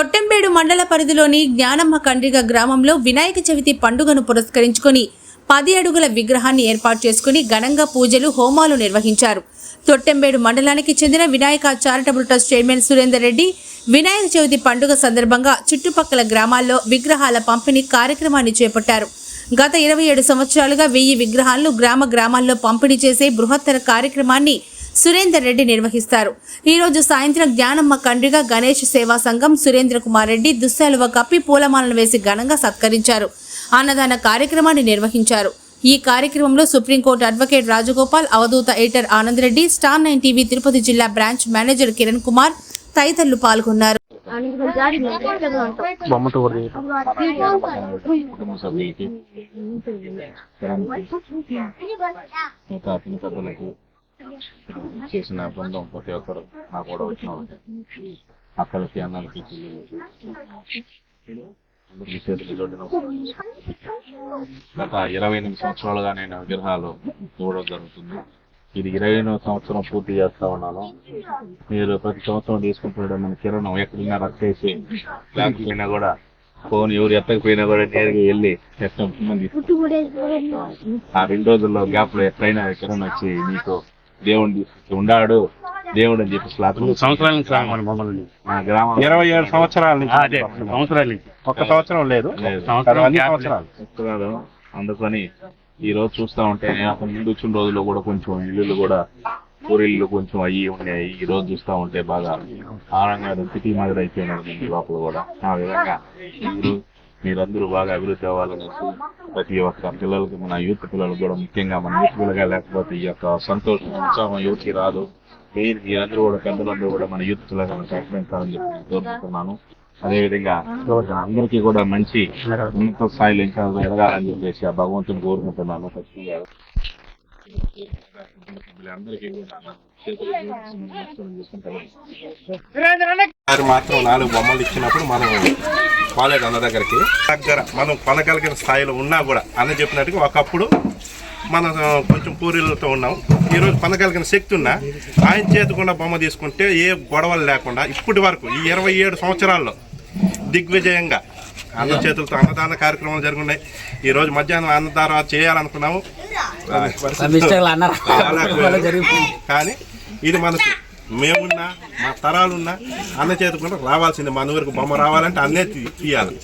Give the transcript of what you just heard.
తొట్టెంబేడు మండల పరిధిలోని జ్ఞానమ్మ కండ్రిగ గ్రామంలో వినాయక చవితి పండుగను పురస్కరించుకొని పది అడుగుల విగ్రహాన్ని ఏర్పాటు చేసుకుని ఘనంగా పూజలు హోమాలు నిర్వహించారు. తొట్టెంబేడు మండలానికి చెందిన Vinayaka charitable trust chairman Surender Reddy Vinayaka Chavithi పండుగ సందర్భంగా చుట్టుపక్కల గ్రామాల్లో విగ్రహాల పంపిణీ కార్యక్రమాన్ని చేపట్టారు. గత ఇరవై ఏడు సంవత్సరాలుగా వెయ్యి విగ్రహాలను గ్రామ గ్రామాల్లో పంపిణీ చేసే బృహత్తర కార్యక్రమాన్ని సురేందర్ రెడ్డి నిర్వహిస్తారు. ఈ రోజు సాయంత్రం జ్ఞానమ్మ కండ్రిగ గణేష్ సేవా సంఘం సురేంద్ర కుమార్ రెడ్డి దుస్సాలువ కప్పి పూలమాలను వేసి ఘనంగా సత్కరించారు. అన్నదాన కార్యక్రమాన్ని నిర్వహించారు. ఈ కార్యక్రమంలో supreme court advocate Rajagopal Avadhuta editor Anand Reddy Star Nine TV Tirupati జిల్లా బ్రాంచ్ మేనేజర్ కిరణ్ కుమార్ తదితరులు పాల్గొన్నారు. కుటుంబ చేసిన బృందం ప్రతి ఒక్కరు నాకు కూడా వచ్చిన నమస్కారం చేసుకుంటున్నాను. గత ఇరవై ఎనిమిది సంవత్సరాలుగా నేను విగ్రహాలు చూడడం జరుగుతుంది ఇది ఇరవై ఎనిమిది సంవత్సరం పూర్తి చేస్తా ఉన్నాను మీరు ప్రతి సంవత్సరం తీసుకుంటుండే మన కిరణం ఎక్కడున్నా రక్కేసి లేకపోయినా కూడా ఫోన్ ఎవరు ఎత్తకపోయినా కూడా నేరుగా వెళ్ళి ఆ రెండు రోజుల్లో గ్యాప్లో ఎక్కడైనా కిరణ్ వచ్చి నీకు తీసుకొచ్చి ఉండాడు. దేవుడు అని చెప్పి సంవత్సరాల నుంచి రాము మన బొమ్మలని మా గ్రామం ఇరవై ఏడు సంవత్సరాల నుంచి అదే సంవత్సరాల నుంచి. ఒక్క సంవత్సరం లేదు. సంవత్సరాలు. అందుకని ఈ రోజు చూస్తా ఉంటే ముందు వచ్చిన రోజుల్లో కూడా కొంచెం ఇల్లులు కూడా పూరిల్లు కొంచెం అయ్యి ఉన్నాయి. ఈ రోజు చూస్తా ఉంటే బాగా ఆనందంగా సిటీ మాదిరి అయిపోయినది ఈ లోపల కూడా. ఆ విధంగా మీరందరూ బాగా అభివృద్ధి అవ్వాలనేసి ప్రతి ఒక్క పిల్లలకి మన యూత్ పిల్లలకు కూడా ముఖ్యంగా మన యూత్ పిల్లగా లేకపోతే ఈ యొక్క సంతోషం ఉత్సాహం యూత్కి రాదు. మీరు మీరందరూ కూడా పెద్దలందరూ కూడా మన యూత్ పిల్లగా సహకరించాలని చెప్పి నేను కోరుకుంటున్నాను. అదేవిధంగా అందరికీ కూడా మంచి ఉన్నత స్థాయిలో ఇంకా ఎదగాలని చెప్పేసి ఆ భగవంతుని కోరుకుంటున్నాను. ఖచ్చితంగా. అందరికీ కూడా మాత్రం నాలుగు బొమ్మలు ఇచ్చినప్పుడు మనం కాలేజ్ అన్న దగ్గరికి. దగ్గర మనం కొనగలిగిన స్థాయిలో ఉన్నా కూడా అన్న చెప్పినట్టుగా ఒకప్పుడు మనం కొంచెం పూరీలతో ఉన్నాం. ఈరోజు కొనగలిగిన శక్తి ఉన్నా ఆయన చేతికుండా బొమ్మ తీసుకుంటే ఏ గొడవలు లేకుండా ఇప్పటి వరకు ఈ ఇరవై ఏడు సంవత్సరాల్లో దిగ్విజయంగా అన్న చేతులతో అన్నదాన కార్యక్రమాలు జరుగున్నాయి. ఈ రోజు మధ్యాహ్నం అన్నదానం చేయాలనుకున్నాము. కానీ ఇది మనకు మేమున్నా మా తరాలున్నా అన్న చేతుకుండా రావాల్సింది. మన ఊరికి బొమ్మ రావాలంటే అన్నే తీయాలి.